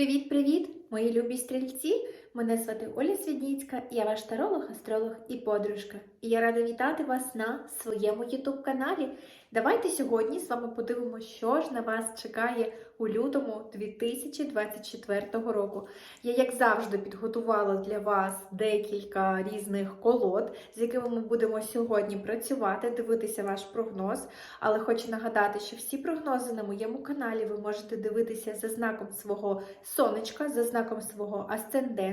Привіт-привіт, мої любі стрільці! Мене звати Оля Свідніцька, я ваш таролог, астролог і подружка. І я рада вітати вас на своєму youtube каналі. Давайте сьогодні з вами подивимося, що ж на вас чекає у лютому 2024 року. Я, як завжди, підготувала для вас декілька різних колод, з якими ми будемо сьогодні працювати, дивитися ваш прогноз. Але хочу нагадати, що всі прогнози на моєму каналі ви можете дивитися за знаком свого сонечка, за знаком свого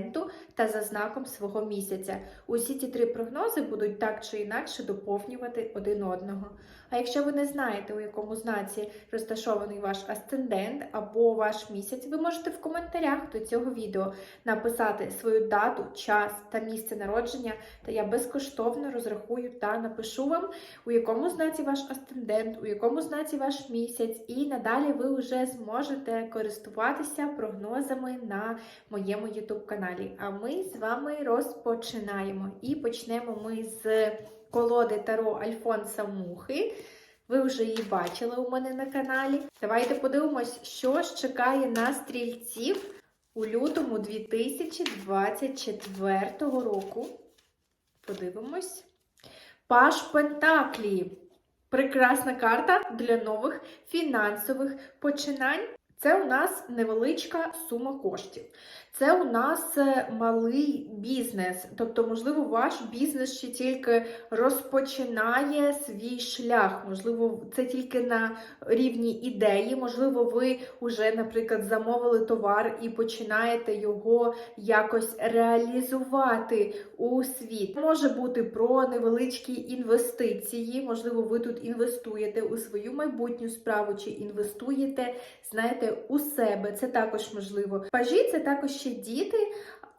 асценденту та за знаком свого місяця. Усі ці три прогнози будуть так чи інакше доповнювати один одного. А якщо ви не знаєте, у якому знаці розташований ваш асцендент або ваш місяць, ви можете в коментарях до цього відео написати свою дату, час та місце народження, та я безкоштовно розрахую та напишу вам, у якому знаці ваш асцендент, у якому знаці ваш місяць, і надалі ви вже зможете користуватися прогнозами на моєму YouTube каналі. А ми з вами розпочинаємо. І почнемо ми з колоди Таро Альфонса Мухи. Ви вже її бачили у мене на каналі. Давайте подивимось, що ж чекає на стрільців у лютому 2024 року. Подивимось. Паш Пентаклі. Прекрасна карта для нових фінансових починань. Це у нас невеличка сума коштів. Це у нас е, малий бізнес. Тобто, можливо, ваш бізнес ще тільки розпочинає свій шлях. Можливо, це тільки на рівні ідеї. Можливо, ви вже, наприклад, замовили товар і починаєте його якось реалізувати у світ. Може бути про невеличкі інвестиції. Можливо, ви тут інвестуєте у свою майбутню справу чи інвестуєте, знаєте, у себе. Це також можливо. Пажі це також ще діти.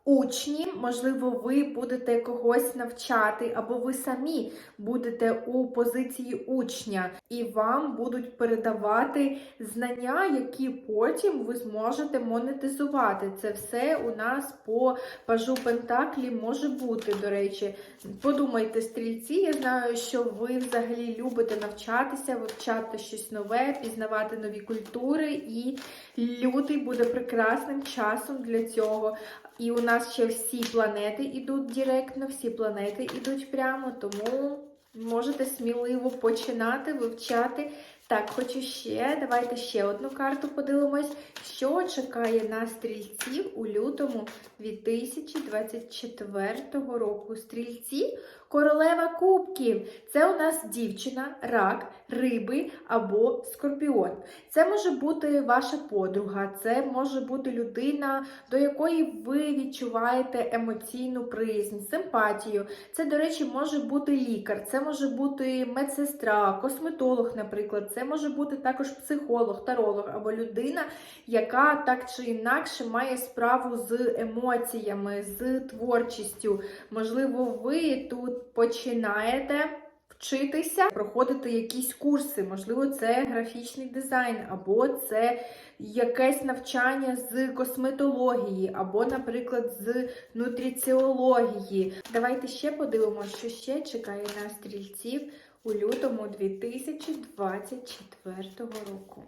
Учні, можливо, ви будете когось навчати, або ви самі будете у позиції учня, і вам будуть передавати знання, які потім ви зможете монетизувати. Це все у нас по пажу Пентаклі може бути, до речі. Подумайте, стрільці, я знаю, що ви взагалі любите навчатися, вивчати щось нове, пізнавати нові культури, і лютий буде прекрасним часом для цього. І у нас ще всі планети йдуть директно, всі планети йдуть прямо, тому можете сміливо починати вивчати. Так, хочу ще. Давайте ще одну карту подивимось, що чекає на стрільців у лютому 2024 року. Стрільці королева кубків. Це у нас дівчина, рак, риби або скорпіон. Це може бути ваша подруга, це може бути людина, до якої ви відчуваєте емоційну приязнь, симпатію. Це, до речі, може бути лікар, це може бути медсестра, косметолог, наприклад. Це може бути також психолог, таролог або людина, яка так чи інакше має справу з емоціями, з творчістю. Можливо, ви тут починаєте. Вчитися, проходити якісь курси, можливо, це графічний дизайн, або це якесь навчання з косметології, або, наприклад, з нутриціології. Давайте ще подивимося, що ще чекає на стрільців у лютому 2024 року.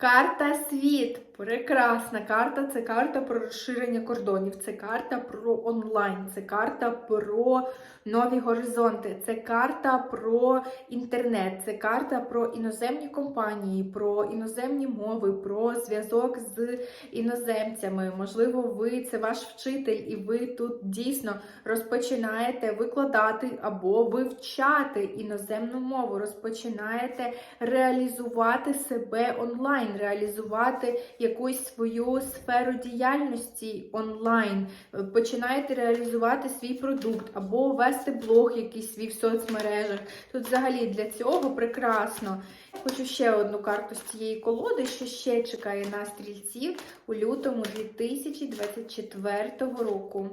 Карта світ. Прекрасна карта. Це карта про розширення кордонів, це карта про онлайн, це карта про нові горизонти, це карта про інтернет, це карта про іноземні компанії, про іноземні мови, про зв'язок з іноземцями. Можливо, ви це ваш вчитель, і ви тут дійсно розпочинаєте викладати або вивчати іноземну мову, розпочинаєте реалізувати себе онлайн, реалізувати якусь свою сферу діяльності онлайн, починаєте реалізувати свій продукт або вести блог якийсь свій в соцмережах. Тут взагалі для цього прекрасно. Хочу ще одну карту з цієї колоди, що ще чекає на стрільців у лютому 2024 року.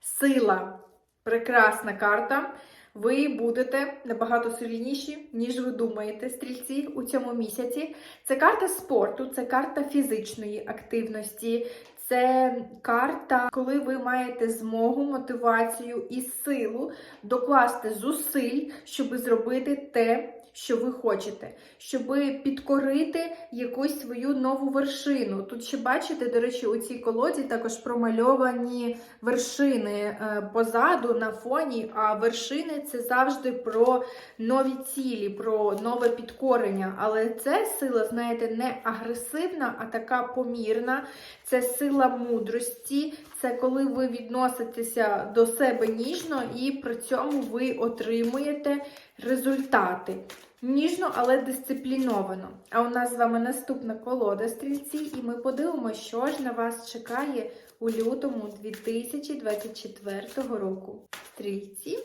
Сила. Прекрасна карта. Ви будете набагато сильніші, ніж ви думаєте, стрільці у цьому місяці. Це карта спорту, це карта фізичної активності, це карта, коли ви маєте змогу, мотивацію і силу докласти зусиль, щоб зробити те, що ви хочете, щоб підкорити якусь свою нову вершину. Тут ще бачите, до речі, у цій колоді також промальовані вершини е, позаду на фоні. А вершини це завжди про нові цілі, про нове підкорення. Але це сила, знаєте, не агресивна, а така помірна. Це сила мудрості, це коли ви відноситеся до себе ніжно і при цьому ви отримуєте результати. Ніжно, але дисципліновано. А у нас з вами наступна колода стрільці, і ми подивимося, що ж на вас чекає у лютому 2024 року. Стрільці.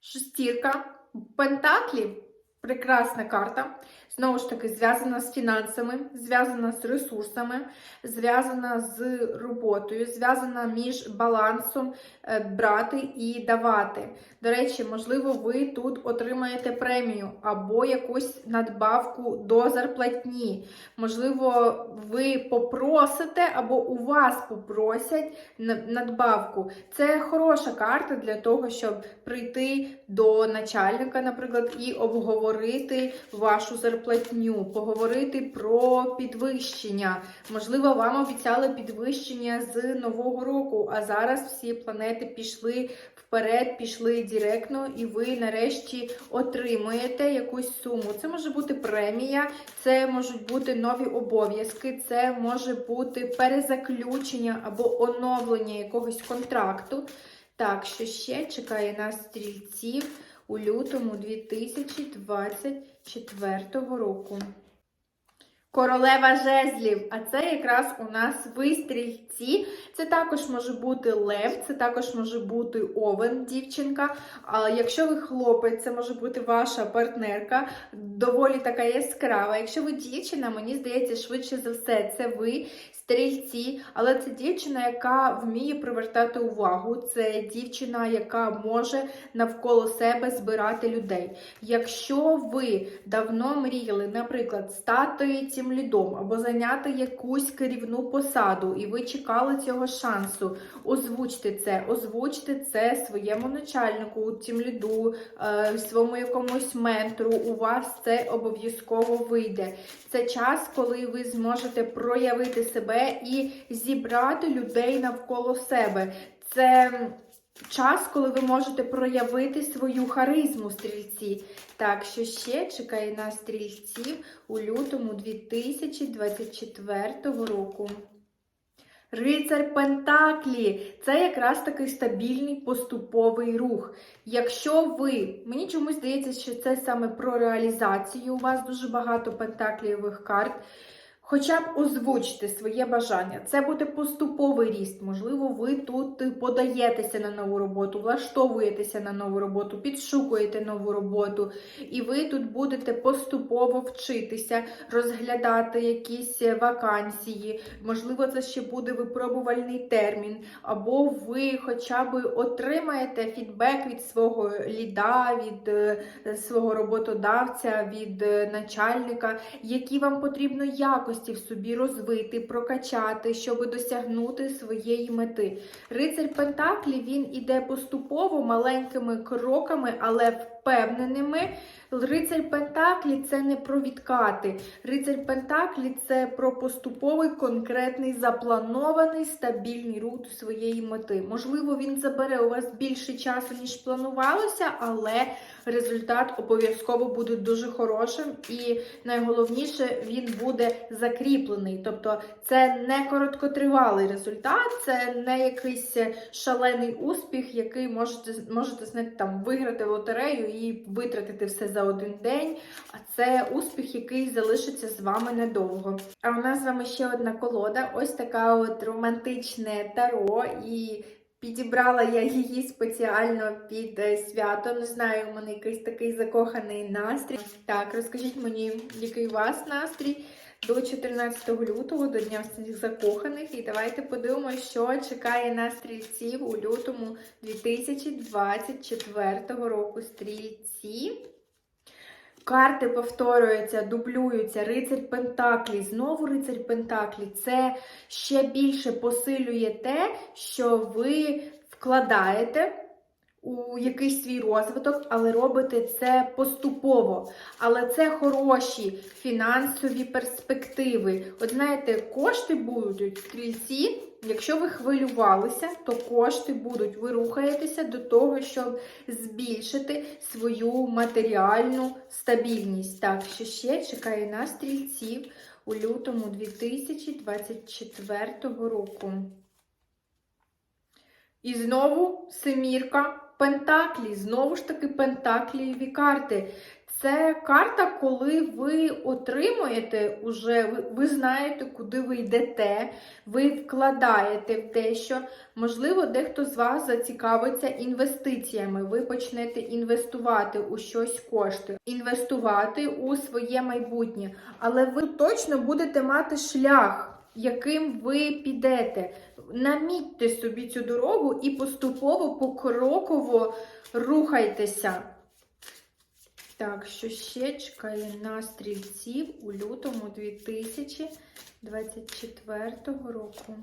Шестірка. Пентаклі. Прекрасна карта. Знову ж таки, зв'язана з фінансами, зв'язана з ресурсами, зв'язана з роботою, зв'язана між балансом е, брати і давати. До речі, можливо, ви тут отримаєте премію або якусь надбавку до зарплатні. Можливо, ви попросите або у вас попросять надбавку. Це хороша карта для того, щоб прийти до начальника, наприклад, і обговорити вашу зарплатню, поговорити про підвищення. Можливо, вам обіцяли підвищення з нового року, а зараз всі планети пішли вперед, пішли директно, і ви нарешті отримуєте якусь суму. Це може бути премія, це можуть бути нові обов'язки, це може бути перезаключення або оновлення якогось контракту. Так, що ще чекає нас стрільців у лютому 2024 року. Королева жезлів, а це якраз у нас ви стрільці. Це також може бути лев, це також може бути овен, дівчинка. А якщо ви хлопець, це може бути ваша партнерка, доволі така яскрава. Якщо ви дівчина, мені здається, швидше за все, це ви стрільці, але це дівчина, яка вміє привертати увагу. Це дівчина, яка може навколо себе збирати людей. Якщо ви давно мріяли, наприклад, стати цим лідом або зайняти якусь керівну посаду, і ви чекали цього шансу, озвучте це, озвучте це своєму начальнику, тім ліду, е, своєму якомусь ментору. У вас це обов'язково вийде. Це час, коли ви зможете проявити себе і зібрати людей навколо себе. Це час, коли ви можете проявити свою харизму стрільці. Так, що ще чекає на стрільців у лютому 2024 року. Рицар Пентаклі це якраз такий стабільний поступовий рух. Якщо ви, мені чомусь здається, що це саме про реалізацію, у вас дуже багато пентаклівих карт. Хоча б озвучте своє бажання. Це буде поступовий ріст. Можливо, ви тут подаєтеся на нову роботу, влаштовуєтеся на нову роботу, підшукуєте нову роботу, і ви тут будете поступово вчитися, розглядати якісь вакансії. Можливо, це ще буде випробувальний термін, або ви хоча б отримаєте фідбек від свого ліда, від е, свого роботодавця, від е, начальника, які вам потрібно якості в собі розвити, прокачати, щоб досягнути своєї мети. Рицарь Пентаклі він іде поступово маленькими кроками, але впевненими. Рицарь Пентаклі це не про відкати. Рицарь Пентаклі це про поступовий, конкретний, запланований, стабільний рух до своєї мети. Можливо, він забере у вас більше часу, ніж планувалося, але результат обов'язково буде дуже хорошим. І найголовніше, він буде закріплений. Тобто, це не короткотривалий результат, це не якийсь шалений успіх, який можете можете знаєте, там виграти в лотерею і витратити все за один день. А це успіх, який залишиться з вами недовго. А у нас з вами ще одна колода, ось така от романтичне таро. І підібрала я її спеціально під е, свято. Не знаю, у мене якийсь такий закоханий настрій. Так, розкажіть мені, який у вас настрій. До 14 лютого, до Дня всіх закоханих, і давайте подивимося, що чекає на стрільців у лютому 2024 року. Стрільці. Карти повторюються, дублюються. Рицарь Пентаклі, знову рицарь Пентаклі. Це ще більше посилює те, що ви вкладаєте у якийсь свій розвиток, але робите це поступово. Але це хороші фінансові перспективи. От знаєте, кошти будуть стрільці. Якщо ви хвилювалися, то кошти будуть. Ви рухаєтеся до того, щоб збільшити свою матеріальну стабільність. Так, що ще чекає на стрільців у лютому 2024 року. І знову семірка Пентаклі. Знову ж таки, Пентаклієві карти. Це карта, коли ви отримуєте уже, ви, ви знаєте, куди ви йдете, ви вкладаєте в те, що, можливо, дехто з вас зацікавиться інвестиціями. Ви почнете інвестувати у щось кошти, інвестувати у своє майбутнє. Але ви точно будете мати шлях яким ви підете. Намітьте собі цю дорогу і поступово, покроково рухайтеся. Так, що ще чекає на стрільців у лютому 2024 року.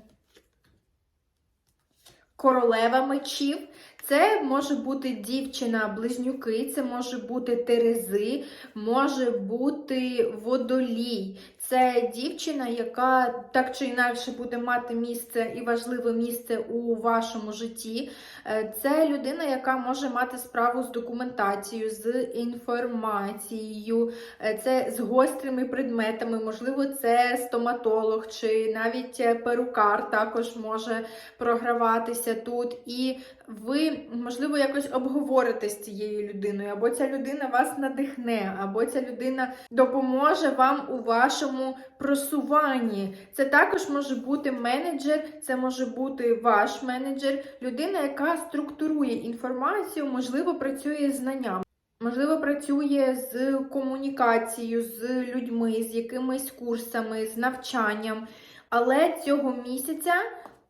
Королева мечів. Це може бути дівчина-близнюки, це може бути Терези, може бути водолій. Це дівчина, яка так чи інакше буде мати місце і важливе місце у вашому житті. Е, Це людина, яка може мати справу з документацією, з інформацією, е, це з гострими предметами, можливо, це стоматолог чи навіть е, перукар також може програватися тут. І ви, можливо, якось обговорите з цією людиною, або ця людина вас надихне, або ця людина допоможе вам у вашому просуванні. Це також може бути менеджер, це може бути ваш менеджер, людина, яка структурує інформацію, можливо, працює з знанням. Можливо, працює з комунікацією, з людьми, з якимись курсами, з навчанням. Але цього місяця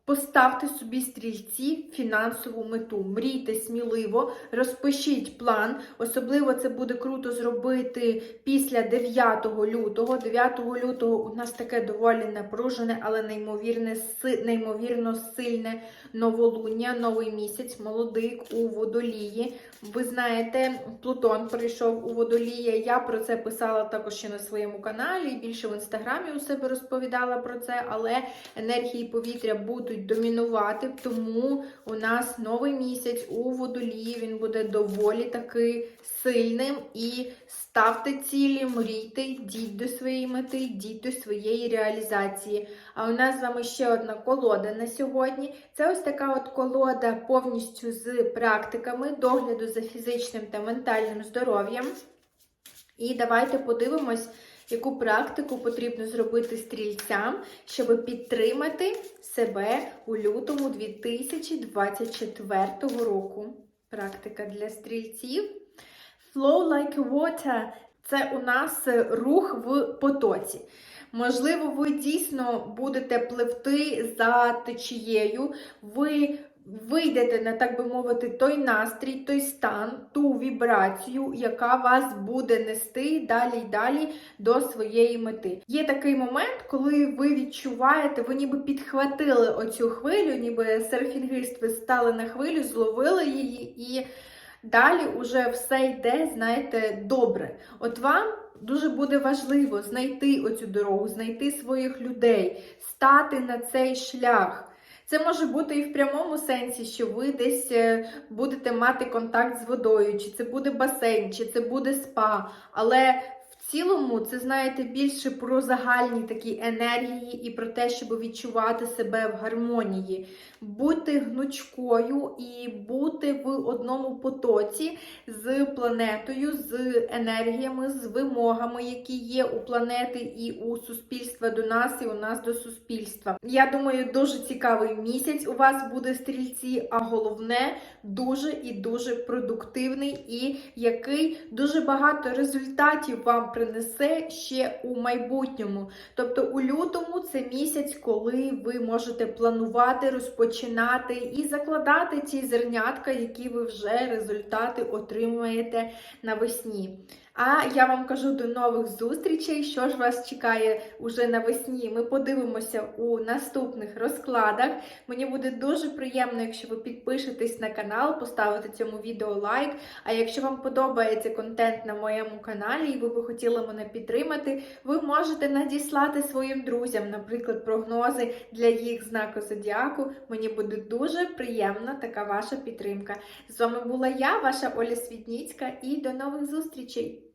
Поставте собі стрільці фінансову мету. Мрійте сміливо, розпишіть план. Особливо це буде круто зробити після 9 лютого. 9 лютого у нас таке доволі напружене, але неймовірне, неймовірно сильне новолуння, новий місяць, молодик у водолії. Ви знаєте, Плутон прийшов у водолія. Я про це писала також ще на своєму каналі. Більше в інстаграмі у себе розповідала про це, але енергії повітря будуть домінувати, тому у нас новий місяць у водолії він буде доволі таки сильним. І ставте цілі, мрійте, йдіть до своєї мети, йдіть до своєї реалізації. А у нас з вами ще одна колода на сьогодні. Це ось така от колода повністю з практиками догляду за фізичним та ментальним здоров'ям. І давайте подивимось яку практику потрібно зробити стрільцям, щоб підтримати себе у лютому 2024 року. Практика для стрільців. Flow like water це у нас рух в потоці. Можливо, ви дійсно будете пливти за течією, ви вийдете на, так би мовити, той настрій, той стан, ту вібрацію, яка вас буде нести далі й далі до своєї мети. Є такий момент, коли ви відчуваєте, ви ніби підхватили оцю хвилю, ніби серфінгист, ви стали на хвилю, зловили її і. Далі уже все йде, знаєте, добре. От вам дуже буде важливо знайти оцю дорогу, знайти своїх людей, стати на цей шлях. Це може бути і в прямому сенсі, що ви десь е, будете мати контакт з водою, чи це буде басейн, чи це буде спа. Але цілому, це знаєте більше про загальні такі енергії і про те, щоб відчувати себе в гармонії, бути гнучкою і бути в одному потоці з планетою, з енергіями, з вимогами, які є у планети і у суспільства до нас, і у нас до суспільства. Я думаю, дуже цікавий місяць у вас буде стрільці, а головне дуже і дуже продуктивний, і який дуже багато результатів вам принесе ще у майбутньому. Тобто у лютому це місяць, коли ви можете планувати, розпочинати і закладати ті зернятка, які ви вже результати отримуєте навесні. А я вам кажу до нових зустрічей. Що ж вас чекає уже навесні? Ми подивимося у наступних розкладах. Мені буде дуже приємно, якщо ви підпишетесь на канал, поставите цьому відео лайк. А якщо вам подобається контент на моєму каналі і ви би хотіли мене підтримати, ви можете надіслати своїм друзям, наприклад, прогнози для їх знаку зодіаку. Мені буде дуже приємна така ваша підтримка. З вами була я, ваша Оля Світніцька, і до нових зустрічей!